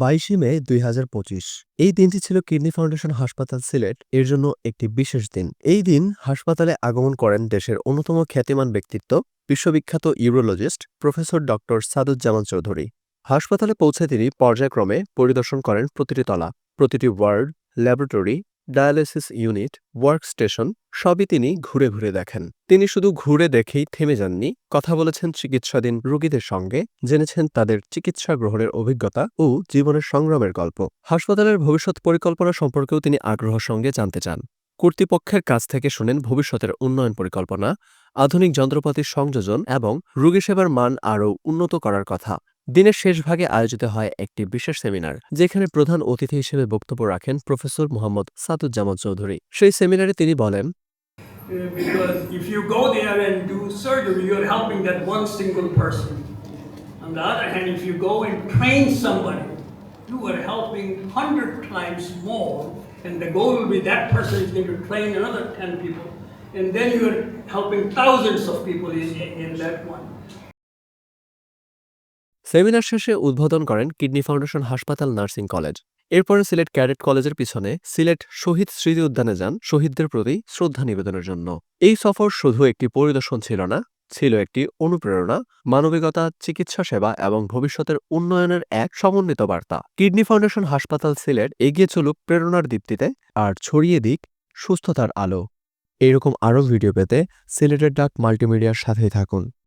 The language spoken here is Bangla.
বাইশে মে দুই হাজার পঁচিশ। এই দিনটি ছিল কিডনি ফাউন্ডেশন হাসপাতাল সিলেট। এর জন্য একটি বিশেষ দিন। এই দিন হাসপাতালে আগমন করেন দেশের অন্যতম খ্যাতিমান ব্যক্তিত্ব, বিশ্ববিখ্যাত urologist professor doctor Saduzzaman Chowdhury. হাসপাতালে পৌঁছে তিনি পর্যায়ক্রমে পরিদর্শন করেন প্রতিটি তলা, প্রতিটি ward, laboratory dialysis unit work station সবই তিনি ঘুরে ঘুরে দেখেন। তিনি শুধু ঘুরে দেখেই থেমে যাননি, কথা বলেছেন চিকিৎসাধীন রোগীদের সঙ্গে, জেনেছেন তাদের চিকিৎসা গ্রহণের অভিজ্ঞতা ও জীবনের সংগ্রামের গল্প। হাসপাতালের ভবিষ্যৎ পরিকল্পনা সম্পর্কেও তিনি আগ্রহ সঙ্গে জানতে চান। কর্তৃপক্ষের কাছ থেকে শুনেন ভবিষ্যতের উন্নয়ন পরিকল্পনা, আধুনিক যন্ত্রপাতির সংযোজন এবং রোগী সেবার মান আরও উন্নত করার কথা। দিনের শেষ ভাগে আয়োজিত হয় একটি বিশেষ সেমিনার যেখানে প্রধান অতিথি হিসেবে বক্তব্য রাখেন প্রফেসর মোহাম্মদ সাদুজ্জামান চৌধুরী সেই সেমিনারে তিনি বলেন Uh, because if you go there and do surgery, you're helping that one single person. On the other hand, if you go and train somebody, you are helping hundred times more, and the goal will be that person is going to train another ten people, and then you are helping thousands of people in, in that one. Seminar শেষে উদ্বোধন করেন কিডনি ফাউন্ডেশন হাসপাতাল নার্সিং কলেজ। এরপরে সিলেট ক্যাডেট কলেজের পিছনে সিলেট শহীদ স্মৃতি উদ্যানে যান শহীদদের প্রতি শ্রদ্ধা নিবেদনের জন্য। এই সফর শুধু একটি পরিদর্শন ছিল না, ছিল একটি অনুপ্রেরণা, মানবিকতা, চিকিৎসা সেবা এবং ভবিষ্যতের উন্নয়নের এক সমন্বিত বার্তা। কিডনি ফাউন্ডেশন হাসপাতাল সিলেট এগিয়ে চলুক প্রেরণার দীপ্তিতে আর ছড়িয়ে দিক সুস্থতার আলো। এরকম আরও ভিডিও পেতে সিলেটের ডাক মাল্টিমিডিয়ার সাথেই থাকুন।